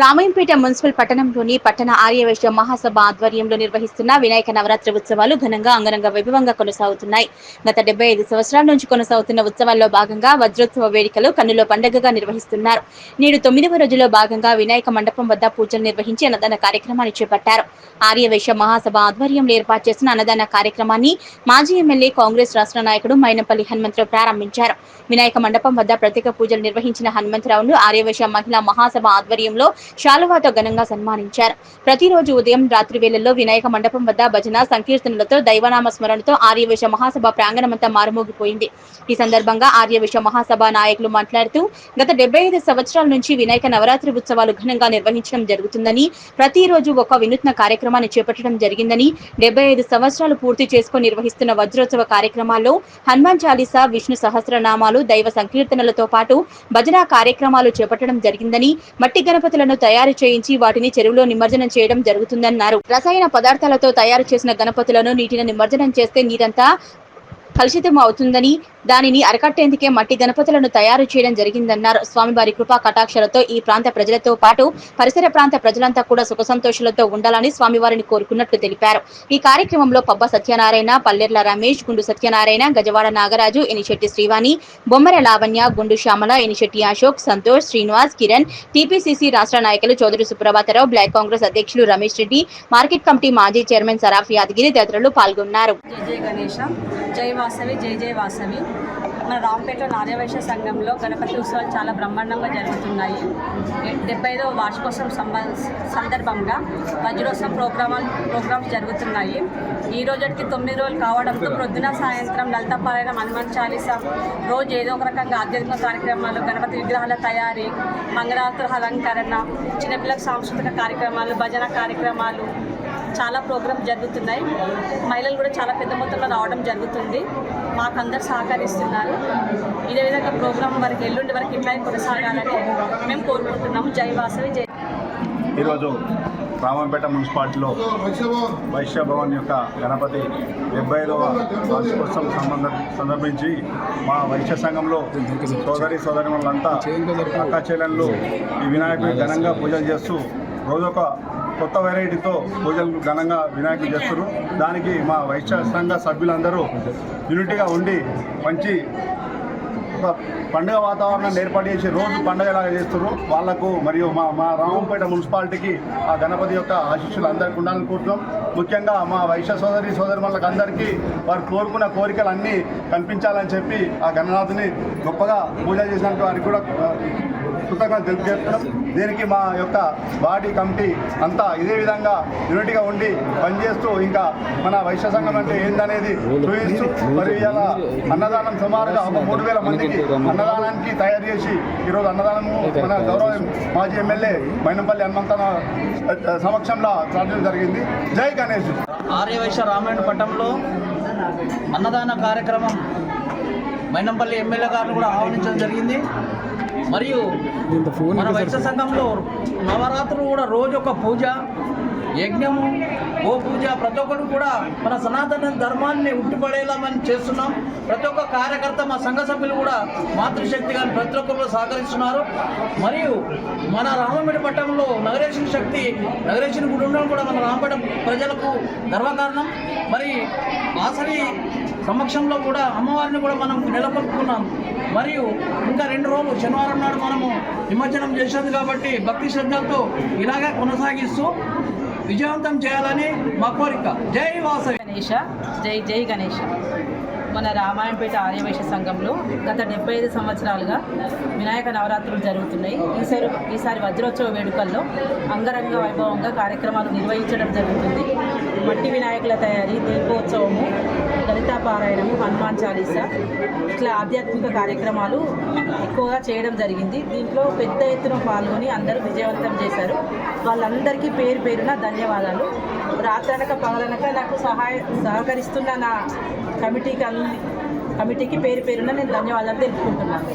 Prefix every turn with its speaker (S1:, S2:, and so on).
S1: Ramayampet municipal పట్టణంలోని పట్టణ ఆర్యవైశ్య మహాసభ ఆధ్వర్యంలో నిర్వహిస్తున్న వినాయక నవరాత్రి ఉత్సవాలు ఘనంగా అంగరంగ వైభవంగా కొనసాగుతున్నాయి. గత డెబ్బై ఐదు సంవత్సరాల నుంచి కొనసాగుతున్న ఉత్సవాల్లో భాగంగా వజ్రోత్సవ వేడుకలు కన్నులో పండగగా నిర్వహిస్తున్నారు. నేడు తొమ్మిదవ రోజులో భాగంగా వినాయక మండపం వద్ద పూజలు నిర్వహించి అన్నదాన కార్యక్రమాన్ని చేపట్టారు. ఆర్యవైశ్య మహాసభ ఆధ్వర్యంలో ఏర్పాటు చేసిన అన్నదాన కార్యక్రమాన్ని మాజీ ఎమ్మెల్యే కాంగ్రెస్ రాష్ట్ర నాయకుడు మైనపల్లి హనుమంతరావు ప్రారంభించారు. వినాయక మండపం వద్ద ప్రత్యేక పూజలు నిర్వహించిన హనుమంతరావును ఆర్యవైశ్య మహిళా మహాసభ ఆధ్వర్యంలో శాలువాతో ఘనంగా సన్మానించారు. ప్రతిరోజు ఉదయం రాత్రి వేళల్లో వినాయక మండపం వద్ద భజన సంకీర్తనలతో దైవనామ స్మరణతో ఆర్యవేశ మహాసభ ప్రాంగణమంతా మారుమోగిపోయింది. ఈ సందర్భంగా ఆర్యవేశ మహాసభ నాయకులు మాట్లాడుతూ గత డెబ్బై ఐదు సంవత్సరాల నుంచి వినాయక నవరాత్రి ఉత్సవాలు ఘనంగా నిర్వహించడం జరుగుతుందని ప్రతిరోజు ఒక వినూత్న కార్యక్రమాన్ని చేపట్టడం జరిగిందని డెబ్బై ఐదు సంవత్సరాలు పూర్తి చేసుకుని నిర్వహిస్తున్న వజ్రోత్సవ కార్యక్రమాల్లో హనుమాన్ చాలీసా విష్ణు సహస్రనామాలు దైవ సంకీర్తనలతో పాటు భజన కార్యక్రమాలు చేపట్టడం జరిగిందని మట్టి గణపతులను తయారు చేయించి వాటిని చెరువులో నిమజ్జనం చేయడం జరుగుతుందన్నారు. రసాయన పదార్థాలతో తయారు చేసిన గణపతులను నీటిని నిమజ్జనం చేస్తే నీరంతా కలుషితం అవుతుందని దానిని అరికట్టేందుకే మట్టి గణపతులను తయారు చేయడం జరిగిందన్నారు. స్వామివారి కృపా కటాక్షలతో ఈ ప్రాంత ప్రజలతో పాటు పరిసర ప్రాంత ప్రజలంతా కూడా సుఖ సంతోషాలతో ఉండాలని స్వామివారిని కోరుకున్నట్లు తెలిపారు. ఈ కార్యక్రమంలో పబ్బ సత్యనారాయణ పల్లెర్ల రమేష్ గుండు సత్యనారాయణ గజవాడ నాగరాజు ఎనిశెట్టి శ్రీవాణి బొమ్మర లావణ్య గుండు శ్యామల ఎనిశెట్టి అశోక్ సంతోష్ శ్రీనివాస్ కిరణ్ టీపీసీసీ రాష్ట్ర నాయకులు చౌదరి సుప్రభాతరావు బ్లాక్ కాంగ్రెస్ అధ్యక్షులు రమేష్ రెడ్డి మార్కెట్ కమిటీ మాజీ చైర్మన్ సరాఫ్ యాదగిరి తదితరులు పాల్గొన్నారు.
S2: జై జై గణేశ. జై వాసవి జై జై వాసవి. మన రాంపేట నార్యవైశ్య సంఘంలో గణపతి ఉత్సవాలు చాలా బ్రహ్మాండంగా జరుగుతున్నాయి. డెబ్బై ఐదవ వార్షికోత్సవం సంబ సందర్భంగా వజ్రోత్సవం ప్రోగ్రామాలు ప్రోగ్రామ్స్ జరుగుతున్నాయి. ఈ రోజుకి తొమ్మిది రోజులు కావడంతో ప్రొద్దున సాయంత్రం లలితపారాయణం హనుమాన్ చాలీస రోజు ఏదో ఒక రకంగా ఆధ్యాత్మిక కార్యక్రమాలు గణపతి విగ్రహాల తయారీ మంగళారతుల అలంకరణ చిన్నపిల్లల సాంస్కృతిక కార్యక్రమాలు భజన కార్యక్రమాలు చాలా ప్రోగ్రామ్స్ జరుగుతున్నాయి. మహిళలు కూడా చాలా పెద్ద మొత్తంలో రావడం జరుగుతుంది. మాకు అందరు సహకరిస్తున్నారు. ఇదే విధంగా ప్రోగ్రామ్ వరకు ఎల్లుండి వరకు ఇట్లా కొనసాగాలని మేము కోరుకుంటున్నాము. జై వాసవి జై
S3: ఈరోజు రామంపేట మున్సిపాలిటీలో వైశ్య భవన్ యొక్క గణపతి డెబ్బై ఐదవ వార్షికోత్సవం సంబంధ సందర్భించి మా వైశ్య సంఘంలో సోదరి సోదరిమణులంతా అక్క చెల్లెళ్ళు ఈ వినాయకుడిని ఘనంగా పూజలు చేస్తూ రోజొక కొత్త వెరైటీతో పూజలు ఘనంగా వినాయకులు చేస్తారు దానికి మా వైశ్య సంఘ సభ్యులందరూ యూనిటీగా ఉండి మంచి ఒక పండుగ వాతావరణాన్ని ఏర్పాటు చేసి రోజు పండుగలాగా చేస్తారు వాళ్ళకు మరియు మా మా రామంపేట మున్సిపాలిటీకి ఆ గణపతి యొక్క ఆశీస్సులు అందరికీ ఉండాలని కోరుతున్నాం. ముఖ్యంగా మా వైశ్య సోదరి సోదరి అందరికీ వారు కోరుకున్న కోరికలు అన్నీ కనిపించాలని చెప్పి ఆ గణనాథుని గొప్పగా పూజ చేసినట్టు వారికి కూడా ఆ, కృతజ్ఞత తెలియజేస్తున్నాం. దీనికి మా యొక్క బాడీ కమిటీ అంతా ఇదే విధంగా యూనిట్గా ఉండి పనిచేస్తూ ఇంకా మన వైశ్య సంఘం అంటే ఏందనేది చూపిస్తూ మరి ఇలా అన్నదానం సుమారుగా ఒక మూడు వేల మందికి అన్నదానానికి తయారు చేసి ఈరోజు అన్నదానము మన గౌరవ మాజీ ఎమ్మెల్యే మైనంపల్లి హనుమంతన సమక్షంలో ప్రార్థన జరిగింది. జై గణేష్.
S4: ఆర్యవైశ్య రామాయణ పట్టంలో అన్నదాన కార్యక్రమం మైనంపల్లి ఎమ్మెల్యే గారిని కూడా ఆహ్వానించడం జరిగింది. మరియు మన వైశ్య సంఘంలో నవరాత్రులు కూడా రోజు ఒక పూజ యజ్ఞము ఓ పూజ. ప్రతి ఒక్కరు కూడా మన సనాతన ధర్మాన్ని ఉట్టిపడేలా మనం చేస్తున్నాం. ప్రతి ఒక్క కార్యకర్త మా సంఘ సభ్యులు కూడా మాతృశక్తి కానీ ప్రతి ఒక్కరు సహకరిస్తున్నారు. మరియు మన రామపేట పట్టణంలో నగరేషన్ శక్తి నగరేషన్ గుడి ఉండడం కూడా మన రామపేట ప్రజలకు గర్వకారణం. మరి ఆసరి సమక్షంలో కూడా అమ్మవారిని కూడా మనం నెలకొల్పుకున్నాం మరియు ఇంకా రెండు రోజులు శనివారం నాడు మనము నిమజ్జనం చేసేది కాబట్టి భక్తి శ్రద్ధలతో ఇలాగే కొనసాగిస్తూ విజయవంతం చేయాలని మా కోరిక. జై వాసవి.
S2: గణేష జై జై గణేష. మన రామాయణపేట ఆర్యవైశ్య సంఘంలో గత డెబ్బై ఐదు సంవత్సరాలుగా వినాయక నవరాత్రులు జరుగుతున్నాయి. ఈసారి ఈసారి వజ్రోత్సవ వేడుకల్లో అంగరంగ వైభవంగా కార్యక్రమాలు నిర్వహించడం జరుగుతుంది. మట్టి వినాయకుల తయారీ దీపోత్సవం పారాయణము హనుమాన్ చాలీస ఇట్లా ఆధ్యాత్మిక కార్యక్రమాలు ఎక్కువగా చేయడం జరిగింది. దీంట్లో పెద్ద ఎత్తున పాల్గొని అందరూ విజయవంతం చేశారు. వాళ్ళందరికీ పేరు పేరున ధన్యవాదాలు. రాత్రనక పగలనక నాకు సహాయ సహకరిస్తున్న నా కమిటీకి కమిటీకి పేరు పేరున నేను ధన్యవాదాలు తెలుపుకుంటున్నాను.